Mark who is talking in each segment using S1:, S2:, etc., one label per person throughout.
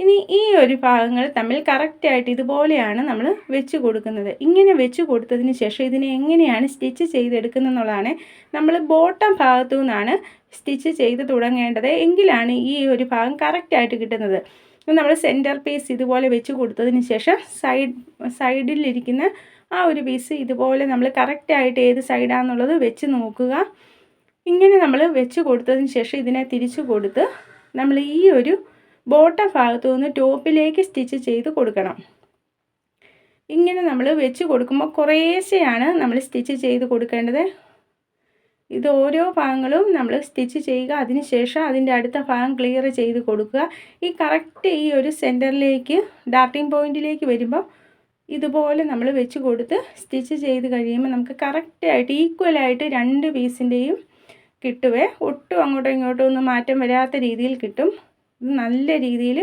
S1: ഇനി ഈ ഒരു ഭാഗങ്ങൾ തമ്മിൽ കറക്റ്റായിട്ട് ഇതുപോലെയാണ് നമ്മൾ വെച്ച് കൊടുക്കുന്നത്. ഇങ്ങനെ വെച്ച് കൊടുത്തതിന് ശേഷം ഇതിനെ എങ്ങനെയാണ് സ്റ്റിച്ച് ചെയ്തെടുക്കുന്നത് എന്നുള്ളതാണ് നമ്മൾ ബോട്ടം ഭാഗത്തു നിന്നാണ് സ്റ്റിച്ച് ചെയ്ത് തുടങ്ങേണ്ടത്. എങ്കിലാണ് ഈ ഒരു ഭാഗം കറക്റ്റായിട്ട് കിട്ടുന്നത്. നമ്മൾ സെന്റർ പീസ് ഇതുപോലെ വെച്ച് കൊടുത്തതിന് ശേഷം സൈഡ് സൈഡിലിരിക്കുന്ന ആ ഒരു പീസ് ഇതുപോലെ നമ്മൾ കറക്റ്റായിട്ട് ഏത് സൈഡാണെന്നുള്ളത് വെച്ച് നോക്കുക. ഇങ്ങനെ നമ്മൾ വെച്ച് കൊടുത്തതിന് ശേഷം ഇതിനെ തിരിച്ചു കൊടുത്ത് നമ്മൾ ഈ ഒരു ബോട്ടം ഭാഗത്തു നിന്ന് ടോപ്പിലേക്ക് സ്റ്റിച്ച് ചെയ്ത് കൊടുക്കണം. ഇങ്ങനെ നമ്മൾ വെച്ച് കൊടുക്കുമ്പോൾ കുറേശ്ശെയാണ് നമ്മൾ സ്റ്റിച്ച് ചെയ്ത് കൊടുക്കേണ്ടത്. ഇത് ഓരോ ഭാഗങ്ങളും നമ്മൾ സ്റ്റിച്ച് ചെയ്യുക. അതിനുശേഷം അതിന്റെ അടുത്ത ഭാഗം ക്ലിയർ ചെയ്ത് കൊടുക്കുക. ഈ കറക്റ്റ് ഈ ഒരു സെന്ററിലേക്ക് ഡാർട്ടിങ് പോയിന്റിലേക്ക് വരുമ്പോൾ ഇതുപോലെ നമ്മൾ വെച്ച് കൊടുത്ത് സ്റ്റിച്ച് ചെയ്ത് കഴിയുമ്പോൾ നമുക്ക് കറക്റ്റായിട്ട് ഈക്വലായിട്ട് രണ്ട് പീസിന്റെയും കിട്ടുവേ. ഒട്ടും അങ്ങോട്ടും ഇങ്ങോട്ടും ഒന്നും മാറ്റം വരാത്ത രീതിയിൽ കിട്ടും. നല്ല രീതിയിൽ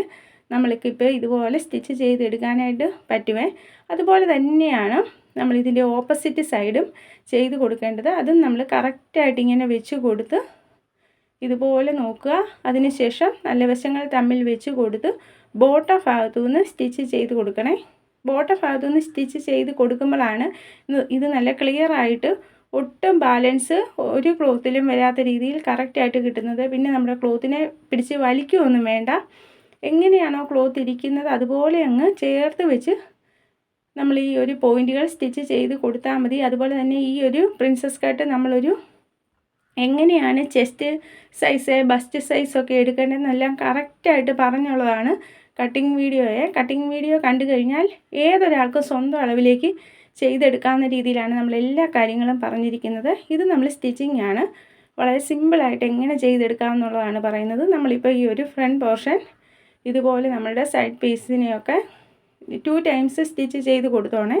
S1: നമ്മൾക്ക് ഇപ്പോൾ ഇതുപോലെ സ്റ്റിച്ച് ചെയ്തെടുക്കാനായിട്ട് പറ്റുമേ അതുപോലെ തന്നെയാണ് നമ്മൾ ഇതിന്റെ ഓപ്പോസിറ്റ് സൈഡും ചെയ്ത് കൊടുക്കേണ്ടത്. അതും നമ്മൾ കറക്റ്റായിട്ട് ഇങ്ങനെ വെച്ച് കൊടുത്ത് ഇതുപോലെ നോക്കുക. അതിനുശേഷം നല്ല വശങ്ങൾ തമ്മിൽ വെച്ച് കൊടുത്ത് ബോട്ട ഭാഗത്തു നിന്ന് സ്റ്റിച്ച് ചെയ്ത് കൊടുക്കണേ. ബോട്ട ഭാഗത്തു നിന്ന് സ്റ്റിച്ച് ചെയ്ത് കൊടുക്കുമ്പോഴാണ് ഇത് നല്ല ക്ലിയർ ആയിട്ട് ഒട്ടും ബാലൻസ് ഒരു ക്ലോത്തിലും വരാത്ത രീതിയിൽ കറക്റ്റായിട്ട് കിട്ടുന്നത്. പിന്നെ നമ്മുടെ ക്ലോത്തിനെ പിടിച്ച് വലിക്കുകയൊന്നും വേണ്ട. എങ്ങനെയാണോ ക്ലോത്ത് ഇരിക്കുന്നത് അതുപോലെ അങ്ങ് ചേർത്ത് വെച്ച് നമ്മൾ ഈ ഒരു പോയിന്റുകൾ സ്റ്റിച്ച് ചെയ്ത് കൊടുത്താൽ മതി. അതുപോലെ തന്നെ ഈ ഒരു പ്രിൻസസ് കട്ട് നമ്മളൊരു എങ്ങനെയാണ് ചെസ്റ്റ് സൈസ് ബസ്റ്റ് സൈസൊക്കെ എടുക്കേണ്ടതെന്നെല്ലാം കറക്റ്റായിട്ട് പറഞ്ഞുള്ളതാണ് കട്ടിങ് വീഡിയോയെ കട്ടിങ് വീഡിയോ കണ്ടു കഴിഞ്ഞാൽ ഏതൊരാൾക്കും സ്വന്തം അളവിലേക്ക് ചെയ്തെടുക്കാവുന്ന രീതിയിലാണ് നമ്മൾ എല്ലാ കാര്യങ്ങളും പറഞ്ഞിരിക്കുന്നത്. ഇത് നമ്മൾ സ്റ്റിച്ചിങ് ആണ്. വളരെ സിമ്പിളായിട്ട് എങ്ങനെ ചെയ്തെടുക്കാമെന്നുള്ളതാണ് പറയുന്നത്. നമ്മളിപ്പോൾ ഈ ഒരു ഫ്രണ്ട് പോർഷൻ ഇതുപോലെ നമ്മളുടെ സൈഡ് പീസിനെയൊക്കെ ടു ടൈംസ് സ്റ്റിച്ച് ചെയ്ത് കൊടുത്തോണേ.